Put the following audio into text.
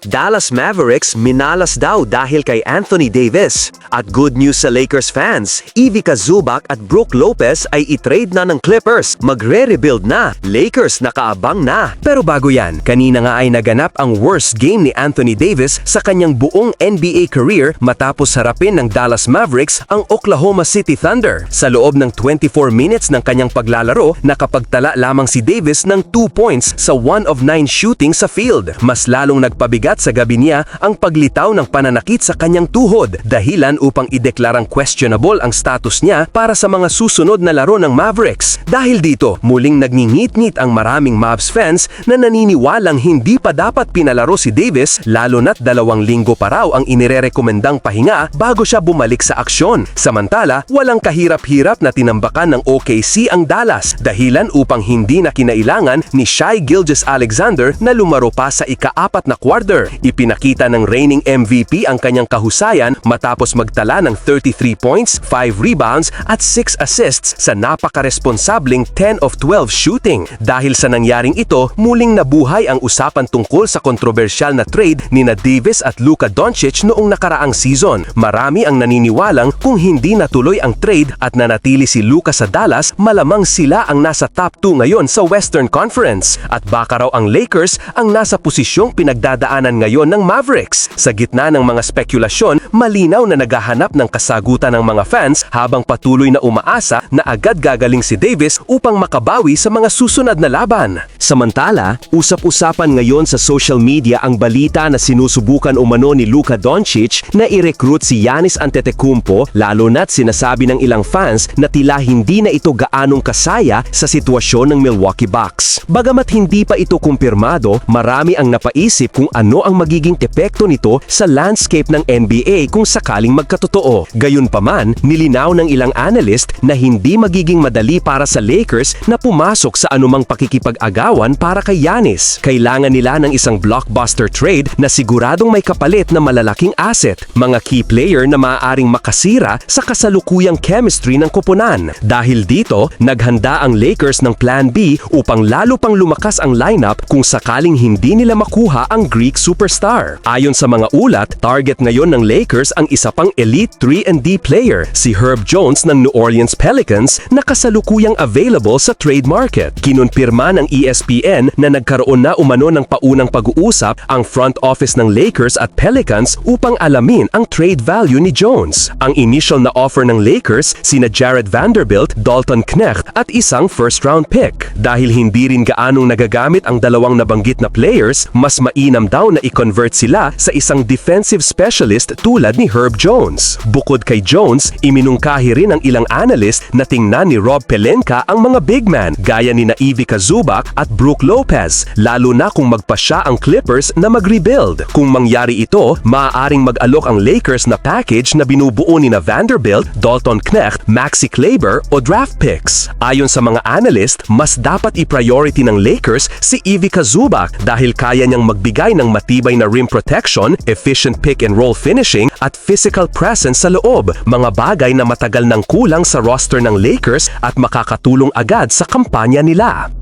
Dallas Mavericks minalas daw dahil kay Anthony Davis. At good news sa Lakers fans, Ivica Zubac at Brook Lopez ay itrade na ng Clippers. Magre-rebuild na. Lakers nakaabang na. Pero bago yan, kanina nga ay naganap ang worst game ni Anthony Davis sa kanyang buong NBA career matapos harapin ng Dallas Mavericks ang Oklahoma City Thunder. Sa loob ng 24 minutes ng kanyang paglalaro, nakapagtala lamang si Davis ng 2 points sa 1 of 9 shooting sa field. Mas lalong nagpabigat sa gabi niya ang paglitaw ng pananakit sa kanyang tuhod, dahilan upang ideklarang questionable ang status niya para sa mga susunod na laro ng Mavericks. Dahil dito, muling nagngingit-ngit ang maraming Mavs fans na naniniwalang hindi pa dapat pinalaro si Davis lalo na't dalawang linggo pa raw ang inirerekomendang pahinga bago siya bumalik sa aksyon. Samantala, walang kahirap-hirap na tinambakan ng OKC ang Dallas dahilan upang hindi na kinailangan ni Shai Gilgeous-Alexander na lumaro pa sa ika-apat na quarter. Ipinakita ng reigning MVP ang kanyang kahusayan matapos magtala ng 33 points, 5 rebounds at 6 assists sa napaka-responsabling 10 of 12 shooting. Dahil sa nangyaring ito, muling nabuhay ang usapan tungkol sa kontrobersyal na trade ni na Davis at Luka Doncic noong nakaraang season. Marami ang naniniwalang kung hindi natuloy ang trade at nanatili si Luka sa Dallas, malamang sila ang nasa top 2 ngayon sa Western Conference. At baka raw ang Lakers ang nasa posisyong pinagdadaanan ngayon ng Mavericks. Sa gitna ng mga spekulasyon, malinaw na naghahanap ng kasagutan ng mga fans habang patuloy na umaasa na agad gagaling si Davis upang makabawi sa mga susunod na laban. Samantala, usap-usapan ngayon sa social media ang balita na sinusubukan umano ni Luka Doncic na i-recruit si Giannis Antetokounmpo lalo na't sinasabi ng ilang fans na tila hindi na ito gaanong kasaya sa sitwasyon ng Milwaukee Bucks. Bagamat hindi pa ito kumpirmado, marami ang napaisip kung ano ang magiging epekto nito sa landscape ng NBA kung sakaling magkatotoo. Gayunpaman, nilinaw ng ilang analyst na hindi magiging madali para sa Lakers na pumasok sa anumang pakikipag-agawan para kay Giannis. Kailangan nila ng isang blockbuster trade na siguradong may kapalit na malalaking asset, mga key player na maaaring makasira sa kasalukuyang chemistry ng koponan. Dahil dito, naghanda ang Lakers ng Plan B upang lalo pang lumakas ang lineup kung sakaling hindi nila makuha ang Greek superstar. Ayon sa mga ulat, target ngayon ng Lakers ang isa pang elite 3 D player, si Herb Jones ng New Orleans Pelicans na kasalukuyang available sa trade market. Kinumpirma ng ESPN na nagkaroon na umano ng paunang pag-uusap ang front office ng Lakers at Pelicans upang alamin ang trade value ni Jones. Ang initial na offer ng Lakers sina Jared Vanderbilt, Dalton Knecht at isang first round pick. Dahil hindi rin gaanong nagagamit ang dalawang nabanggit na players, mas mainam daw na i-convert sila sa isang defensive specialist tulad ni Herb Jones. Bukod kay Jones, iminungkahi rin ng ilang analyst na tingnan ni Rob Pelenka ang mga big man gaya ni na Ivica Zubac at Brook Lopez, lalo na kung magpa siya ang Clippers na mag-rebuild. Kung mangyari ito, maaaring mag-alok ang Lakers na package na binubuo ni na Vanderbilt, Dalton Knecht, Maxi Kleber o draft picks. Ayon sa mga analyst, mas dapat i-priority ng Lakers si Ivica Zubac dahil kaya niyang magbigay ng matibay na rim protection, efficient pick and roll finishing at physical presence sa loob, mga bagay na matagal nang kulang sa roster ng Lakers at makakatulong agad sa kampanya nila.